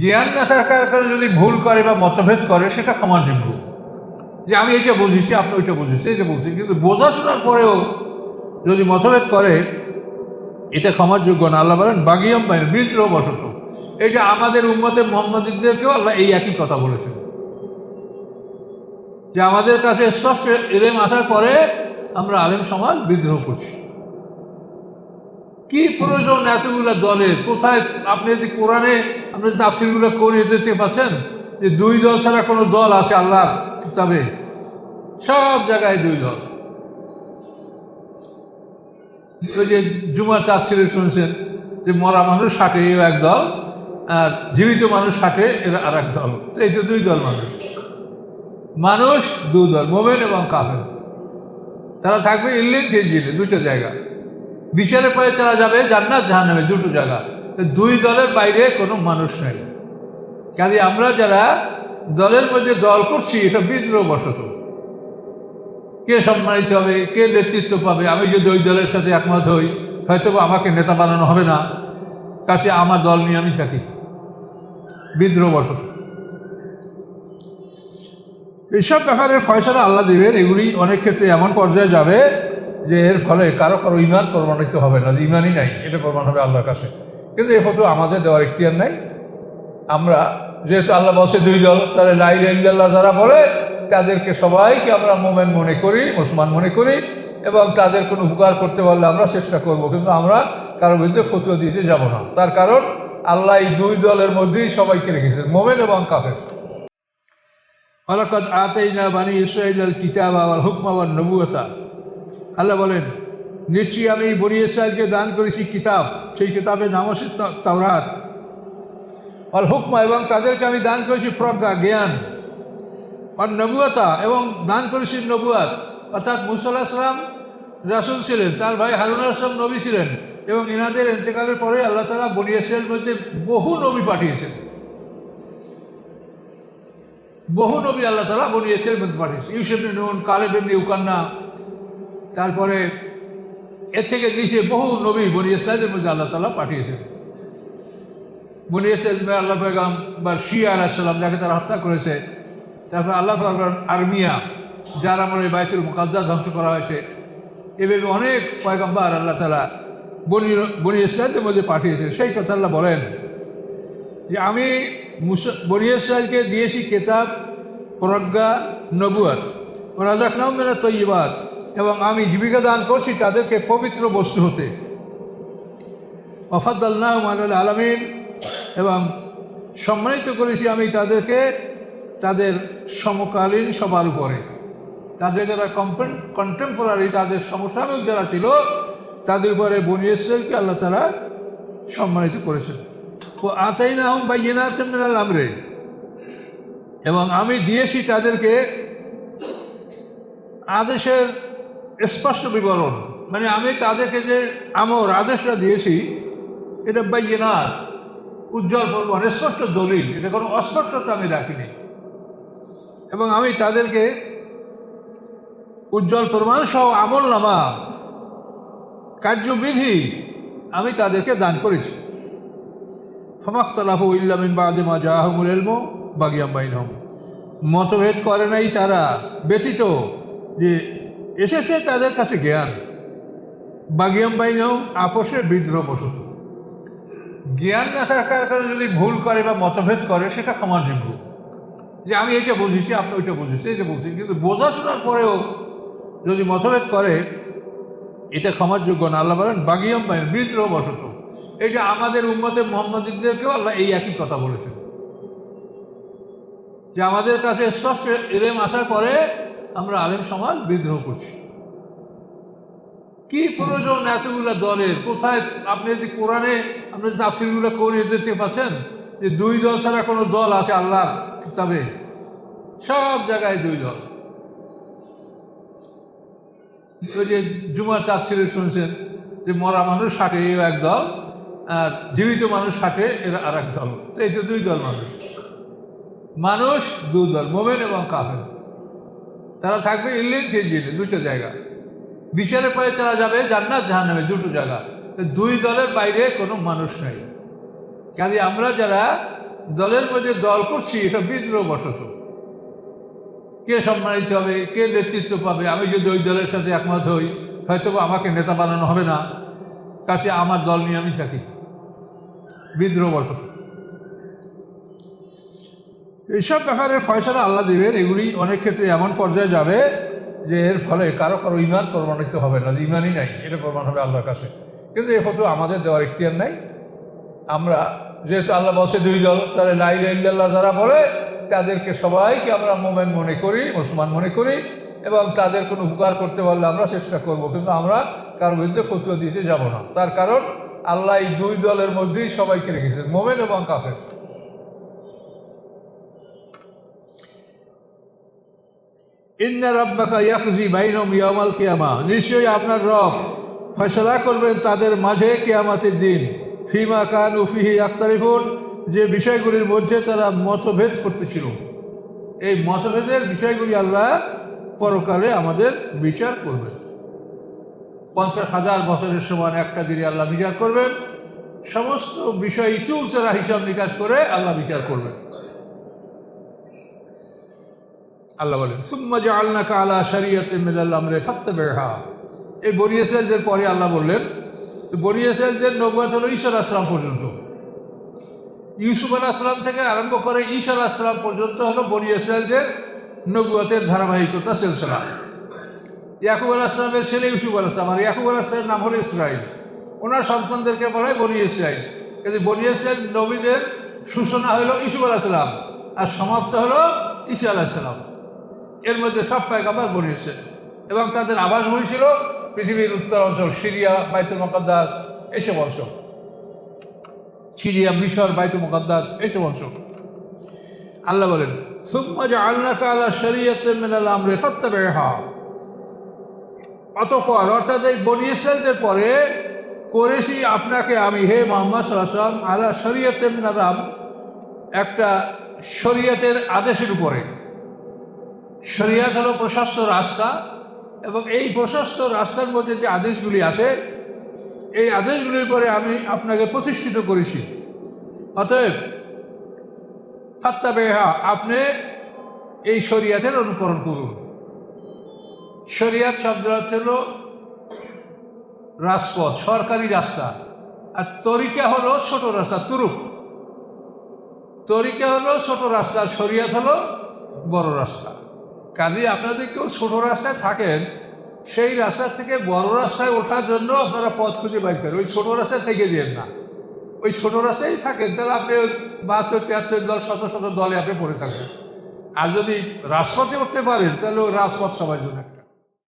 জ্ঞান না থাকার কারণে যদি ভুল করে বা মতভেদ করে, সেটা ক্ষমার যোগ্য। যে আমি এটা বুঝেছি, আপনি ওইটা বুঝেছি এটা বলছি কিন্তু বোঝা শোনার পরেও যদি মতভেদ করে, এটা ক্ষমার যোগ্য না। আল্লাহ বলেন, বাগিয়ম পাইন বিদ্রোহ বসত। এটা আমাদের উম্মতে মোহাম্মদীদেরকেও আল্লাহ এই একই কথা বলেছেন। যে আমাদের কাছে স্পষ্ট এলেম আসার পরে আমরা আলেম সমাজ বিদ্রোহ করছি। কি প্রয়োজন এতগুলো দলের কোথায় আপনি যে কোরআনে আপনি তাফসিরগুলো করিয়ে দিতে পারছেন যে দুই দল ছাড়া কোনো দল আছে আল্লাহর কিতাবে। সব জায়গায় দুই দল। ওই যে জুমার তাফসিরে শুনছেন যে মরা মানুষ ষাটে এও এক দল, আর জীবিত মানুষ ষাটে এরা আর এক দল এই তো দুই দল মানুষ। মানুষ দুই দল, মোমেন এবং কাফের। তারা থাকবে ইল্লিন জিলে দুটো জায়গা। বিচারের পরে তারা যাবে জান্নাত, জাহান্নামে, দুটো জায়গা। দুই দলের বাইরে কোনো মানুষ নেই। কাজে আমরা যারা দলের মধ্যে দল করছি, এটা বিদ্রোহ বসত কে সম্মানিত হবে, কে নেতৃত্ব পাবে? আমি যদি ওই দলের সাথে একমত হই হয়তো আমাকে নেতা বানানো হবে না। কাছে আমার দল নিয়ে আমি থাকি। বিদ্রোহ বসত এইসব ব্যাপারের ফয়সলা আল্লাহ দেবেন, এগুলি অনেক ক্ষেত্রে এমন পর্যায়ে যাবে যে এর ফলে কারও কারও ইমান প্রমাণিত হবে না, যে ইমানই নাই, এটা প্রমাণ হবে আল্লাহর কাছে। কিন্তু এ হতো আমাদের দেওয়ার ইখতিয়ার নাই। আমরা যেহেতু আল্লাহ বসে দুই দল, তাহলে লাই ইল্লাল্লাহ যারা বলে, তাদেরকে সবাইকে আমরা মোমেন মনে করি, মুসলমান মনে করি, এবং তাদের কোনো উপকার করতে পারলে আমরা চেষ্টা করব, কিন্তু আমরা কারোর বিরুদ্ধে ফতুয়া দিতে যাব না। তার কারণ, আল্লাহ এই দুই দলের মধ্যেই সবাইকে রেখেছেন, মোমেন এবং কাফের। অলকদ আতাইনা বানি ইসরাইল আল কিতাব আল হুকমা ওয়াল নবুয়তা আল্লাহ বলেন, নিশ্চয়ই আমি বনি ইসরায়েলকে দান করেছি কিতাব। সেই কিতাবের নাম হচ্ছে তাওরাত। অল হুকমা এবং তাদেরকে আমি দান করেছি প্রজ্ঞা, জ্ঞান। আর নবুয়তা এবং দান করেছি নবুয়াত। অর্থাৎ মুসাল্লাহ সাল্লাম রাসুল ছিলেন, তার ভাই হারুন আসলাম নবী ছিলেন এবং এনাদের এতেকালের পরে আল্লাহ তালা বনি ইসরায়েল মধ্যে বহু নবী পাঠিয়েছেন। বহু নবী আল্লাহ তালা বনি ইসরায়েল মধ্যে পাঠিয়েছে ইউসেফ নুন, কালেব এমনি উকান্না তারপরে এর থেকে নিচে বহু নবী বনি ইসরায়েলের মধ্যে আল্লাহ তালা পাঠিয়েছেন। বনি ইসরায়েল আল্লাহ পেগাম বা শিয়া আলাহিসাল্লাম যাকে তারা হত্যা করেছে, তারপর আল্লাহ তালার আর্মিয়া, যার আমলে বাইতুল মুকাদ্দা ধ্বংস করা হয়েছে, এভাবে অনেক পয়গম্বার আল্লাহ তালা বনি বনি ইসরায়েলের মধ্যে পাঠিয়েছে সেই কথা আল্লাহ বলেন যে, আমি মুসা, বনি ইসরায়েলকে দিয়েছি কেতাব, প্রজ্ঞা, নবুয়াত। ও রাজাকনাম মেরা তৈবাদ এবং আমি জীবিকা দান করছি তাদেরকে পবিত্র বস্তু হতে। ওফাদ্দাল্লাহ মানুল আলমিন এবং সম্মানিত করেছি আমি তাদেরকে তাদের সমকালীন সবার উপরে। তাদের যারা কন্টেম্পোরারি তাদের সমসাময়িক যারা ছিল, তাদের উপরে বনি আল্লাহ তারা সম্মানিত করেছেন। ও আতাই না হুম বাইনাল আমরে। এবং আমি দিয়েছি তাদেরকে আদেশের স্পষ্ট বিবরণ। মানে আমি তাদেরকে যে আমার আদেশটা দিয়েছি, এটা বাইনা উজ্জ্বল প্রমাণ স্পষ্ট দলিল, এটা কোনো অস্পষ্টতা আমি রাখিনি। এবং আমি তাদেরকে উজ্জ্বল প্রমাণ সহ আমল নামা কার্যবিধি আমি তাদেরকে দান করেছি। ফমাক্তালাফু ইল্লামিন বাদে মা জাহামুল এলমো বাগিয়াম মতভেদ করে নাই তারা ব্যতীত যে এসেছে তাদের কাছে জ্ঞান। বাগিয়াম বাইনহম আপোষের বিদ্রোহ বসত। জ্ঞান না থাকার কারণে যদি ভুল করে বা মতভেদ করে, সেটা ক্ষমার যোগ্য। যে আমি এটা বুঝেছি, আপনি ওইটা বুঝেছি এটা বলছি কিন্তু বোঝা শোনার পরেও যদি মতভেদ করে, এটা ক্ষমার যোগ্য না। আল্লাহ বলেন, বাগিয়ম পাইন বিদ্রোহ বসত। এটা আমাদের উম্মতে মোহাম্মদীদেরকেও আল্লাহ এই একই কথা বলেছেন। যে আমাদের কাছে স্পষ্ট এলেম আসার পরে আমরা আলেম সমাজ বিদ্রোহ করছি। কি প্রয়োজন এতগুলো দলের? কোথায় আপনি যে কোরআনে, আপনি তাফসিরগুলো করিয়ে দিতে পারছেন যে দুই দল ছাড়া কোনো দল আছে আল্লাহর কিতাবে? সব জায়গায় দুই দল। ওই যে জুমার তাফসিরে শুনছেন যে মরা মানুষ ষাটে এও এক দল, আর জীবিত মানুষ ষাটে এরা আর এক দল এই তো দুই দল মানুষ। মানুষ, দুই দল, মোমেন এবং কাফের। তারা থাকবে ইল্লিন সেই জিলে, দুটো জায়গা। বিচারের পরে তারা যাবে জান্নাত জাহান্নামে দুটো জায়গা। দুই দলের বাইরে কোনো মানুষ নেই। কাজে আমরা যারা দলের মধ্যে দল করছি, এটা বিদ্রোহ বসত কে সম্মানিত হবে, কে নেতৃত্ব পাবে? আমি যদি ওই দলের সাথে একমত হই হয়তো আমাকে নেতা বানানো হবে না। কাছে আমার দল নিয়ে আমি থাকি। বিদ্রোহ বসত এইসব ব্যাপারে ফয়সালা আল্লাহ দেবেন, এগুলি অনেক ক্ষেত্রে এমন পর্যায়ে যাবে যে এর ফলে কারও কারও ইমান প্রমাণিত হবে না, যে ইমানই নাই, এটা প্রমাণ হবে আল্লাহর কাছে। কিন্তু এ হতো আমাদের দেওয়ার ইখতিয়ার নাই। আমরা যেহেতু আল্লাহ বসে দুই দল, তাহলে লাইল ইল্লাল্লাহ যারা বলে, তাদেরকে সবাইকে আমরা মোমেন মনে করি, মুসলমান মনে করি, এবং তাদের কোনো উপকার করতে পারলে আমরা চেষ্টা করব, কিন্তু আমরা কারোর বিরুদ্ধে ফতুয়া দিতে যাব না। তার কারণ, আল্লাহ এই দুই দলের মধ্যেই সবাইকে রেখেছেন মোমেন এবং কাফের। ইন্না রব্বাকা ইয়াকজি বাইনম ইয়ামাল কিয়ামা নিশ্চয়ই আপনার রব ফয়সলা করবেন তাদের মাঝে কিয়ামাতের দিন। ফিমা কান উফিহি আক্তারিফুন যে বিষয়গুলির মধ্যে তারা মতভেদ করতেছিল। এই মতভেদের বিষয়গুলি আল্লাহ পরকালে আমাদের বিচার করবেন। পঞ্চাশ হাজার বছরের সমান একটা দিনে আল্লাহ বিচার করবেন। সমস্ত বিষয় ইচুলসেরা হিসাব নিকাশ করে আল্লাহ বিচার করবেন। আল্লাহ বলেন, সুম্মা জাআলনাকা আলা শরিয়াতে মিনাল আমরে ফাত্তাবিহা। এই বনি পরে আল্লাহ বললেন বনি ইসরায়েলদের নবুয়াত হলো আলাহ আসলাম পর্যন্ত। ইউসুফ আলাহ আসলাম থেকে আরম্ভ করে আলাহ আসলাম পর্যন্ত হলো বনি ইসরায়েলদের নবুয়াতের ধারাবাহিকতা সিলসিলা। ইয়াকুব আলাহ আসলামের ছেলে ইউসুফ আলাহ আসলাম আর ইয়াকুব আলাহ আসলামের নাম হলো ইসরায়েল ওনার সন্তানদেরকে বলা হয় বনি কিন্তু বনি ইসরায়েল নবীদের সূচনা হলো ইউসুফ আলাহ সাল্লাম আর সমাপ্ত হলো ঈসা আলাহ সাল্লাম এর মধ্যে সব পায়গাবার বনিয়েছে এবং তাদের আবাস ভূমি ছিল পৃথিবীর উত্তর অঞ্চল, সিরিয়া, বাইতুল মকদ্দাস, এসব অঞ্চল সিরিয়া, মিশর, বাইতুল মকদ্দাস এইসব অঞ্চল আল্লাহ বলেন, সুম্মা জাআলনাকা আলা শরিয়াতে মিনাল আমরি ফাত্তাবিহা। অতঃপর, অর্থাৎ এই বনি ইসরায়েলদের পরে করেছি আপনাকে আমি, হে মোহাম্মদ সাল্লাম আলা শরিয়তে মিনারাম একটা শরীয়তের আদেশের উপরে শরিয়াত হলো প্রশস্ত রাস্তা এবং এই প্রশস্ত রাস্তার মধ্যে যে আদেশগুলি আছে এই আদেশগুলির পরে আমি আপনাকে প্রতিষ্ঠিত করেছি। অতএব ফাত্তা বেহা আপনি এই শরিয়াতের অনুকরণ করুন। শরিয়াত শব্দ হলো রাজপথ, সরকারি রাস্তা। আর তরিকা হলো ছোট রাস্তা তুরুক তরিকা হলো ছোট রাস্তা, শরিয়াত হলো বড় রাস্তা। কাজে আপনারা যদি কেউ ছোটো রাস্তায় থাকেন, সেই রাস্তা থেকে বড় রাস্তায় ওঠার জন্য আপনারা পথ খুঁজে বাইর করেন। ওই ছোটো রাস্তায় থেকে যেন না। ওই ছোটো রাস্তায় থাকেন, তাহলে আপনি বাহাত্তর, তিয়াত্তর দল শত শত দলে আপনি পড়ে থাকবেন। আর যদি রাজপথে উঠতে পারেন, তাহলে রাজপথ সবার জন্য একটা।